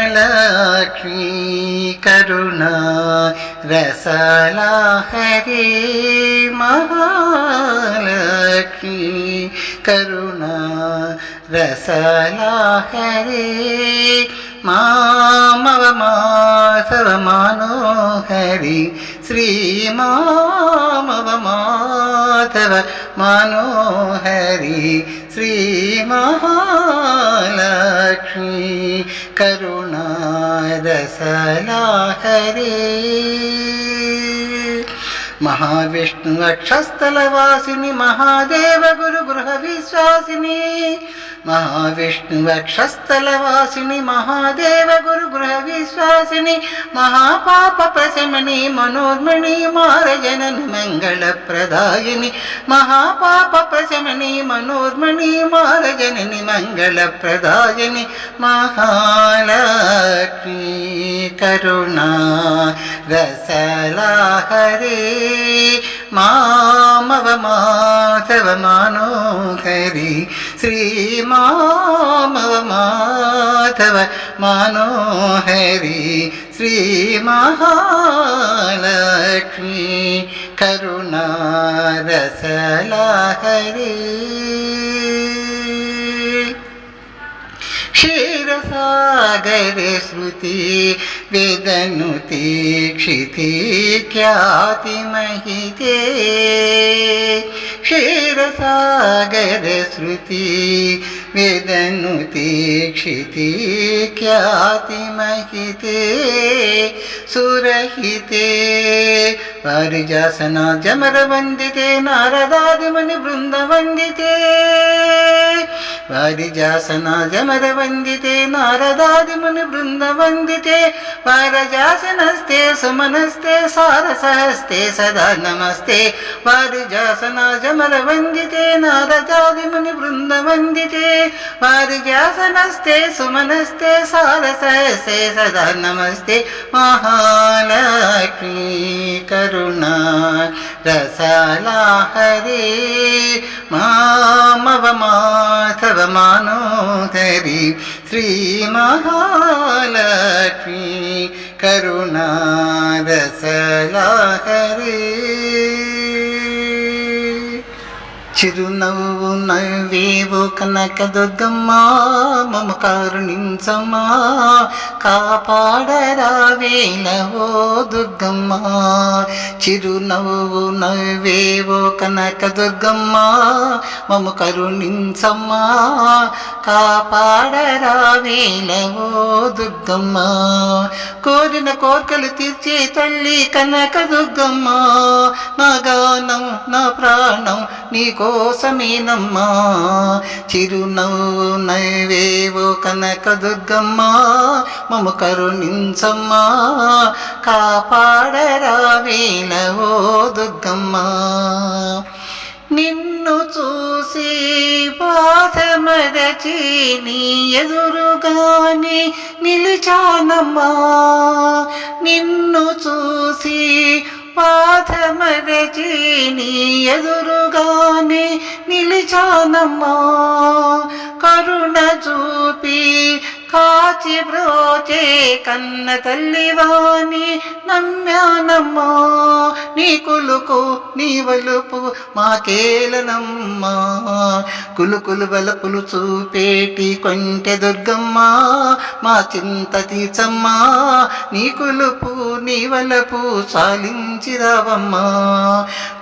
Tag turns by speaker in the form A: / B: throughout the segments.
A: మహాలక్ష్మీ కరుణా రసలాహరి మహాలక్ష్మీ కరుణా రసలాహరి మామవ మాధవ మనోహరి శ్రీ మామవ మాధవ మనోహరి శ్రీ మహాలక్ష్మీ రసలాహరి మహావిష్ణు వక్షస్థలవాసిని మహాదేవ గురు గృహ మహావిష్ణువక్షస్థలవాసిని మహాదేవ గురు గృహ విశ్వాసిని మహాపాప ప్రశమని మనోర్మిణి మారజనని మంగళ ప్రదాయిని మహాపాప ప్రశమని మనోర్మిణి మారజనని మంగళ ప్రదాయిని మహాలక్ష్మీ కరుణా రసలాహరి మామవ మాధవ మానో ಹರಿ ಶ್ರೀ ಮಾಮವ ಮಾಧವ ಮನೋಹರಿ ಶ್ರೀ ಮಹಾಲಕ್ಷ್ಮಿ ಕರುಣಾರಸಲಹರಿ क्षीरसागरश्रुति वेदनुतीक्षिति ख्यातिमहिते क्षीरसागर श्रुति वेदनुति क्षिति ख्यातिमहिते सुरहिते पारिजासना चमरवन्दिते वंदिते पारिजासना वृंद वंदिते पारजासनस्ते सुमनस्ते, सारसहस्ते, सदा नमस्ते। पारिजासना चमरवन्दिते वंदिते पारिजासनस्ते सुमनस्ते, सारसहस्ते, सदा नमस्ते। महालक्ष्मी कर। करुणा रसला हरे मानो हरि श्रीमहालक्ष्मी करुणा रसला हरे। చిరునవ్వు నవ్వేవు కనక దుర్గమ్మా మమ కరుణించమ్మా. కాపాడరావేలవో దుర్గమ్మ. చిరునవ్వు నవ్వేవో కనక దుర్గమ్మా మమ కరుణించమ్మా. కాపాడరావేలవో దుర్గమ్మ. కోరిన కోర్కలు తీర్చే తల్లి కనక దుర్గమ్మా నా గానం నా ప్రాణం నీకోసమేనమ్మా చిరునవ్వు నవ్వేవో కనక దుర్గమ్మ మమ కరుణించమ్మా. కాపాడరావేలవో దుర్గమ్మ. నిన్ను చూసి బాధమరచి నీ ఎదురుగానే నిలిచానమ్మా. నిన్ను చూసి బాధమరచి నీ ఎదురుగానే నిలిచానమ్మా. కరుణ చూపి కాచి బ్రోచే కన్న తల్లివాని నమ్మానమ్మా నీ కులుకు నీ వలుపు మాకేలనమ్మా. కులుకులు వలపులు చూపేటి కొంటె దుర్గమ్మ మా చింత తీచమ్మా నీ కులుపు నీ వలపు చాలించిరావమ్మా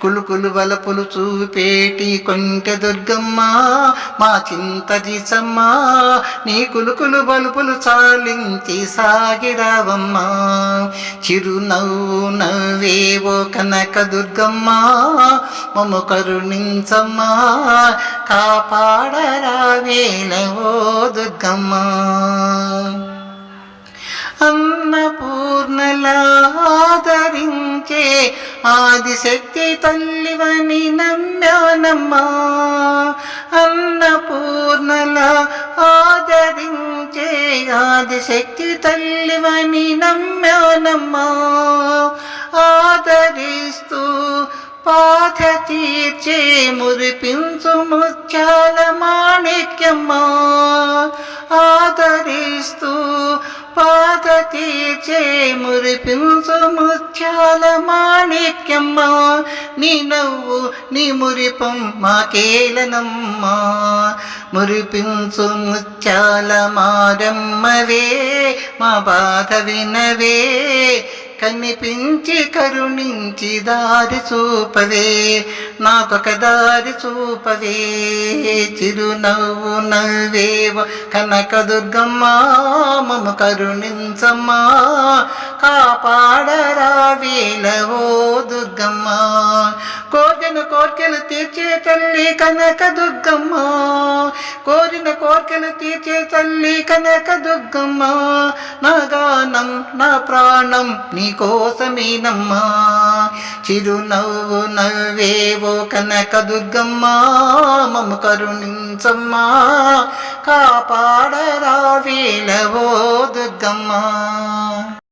A: కులుకులు వలపులు చూపేటి కొంటె దుర్గమ్మ మా చింత తీచమ్మా నీ కులుకులు బలుపులు చాలించి సాగిరావమ్మా చిరునవ్వు నవ్వేవో కనక దుర్గమ్మ మమ కరుణించమ్మా కాపాడరావేలవో దుర్గమ్మ. అన్నపూర్ణలాదరించే ఆదిశక్తి తల్లివని నమ్మానమ్మా. అన్నపూర్ణలా ఆదిశక్తి తల్లివని నమ్మానమ్మా ఆదరిస్తూ బాధ తీర్చే మురిపించు ముత్యాల మాణిక్యమ్మా ఆదరిస్తూ తీర్చే మురిపించు ముత్యాల మాణిక్యమ్మ. నీ నవ్వు నీ మురిపం మాకేలనమ్మా. మురిపించు ముత్యాల మారమ్మవే మా బాధ వినవే. కనిపించి కరుణించి దారి చూపవే నాకొక దారి చూపవే. చిరునవ్వు నవ్వేవ కనకదుర్గమ్మ మము కరుణించమ్మా. కాపాడరావేలవో దుర్గమ్మ. కోరిన కోర్కెలు తీర్చే తల్లి కనక దుర్గమ్మ కోరిన కోర్కెలు తీర్చే తల్లి కనక దుర్గమ్మ నా గానం నా ప్రాణం నీ కోసమేనమ్మా చిరునవ్వు నవ్వేవో కనక దుర్గమ్మ మమ్మ కరుణించమ్మా. కాపాడరావేలవో దుర్గమ్మా.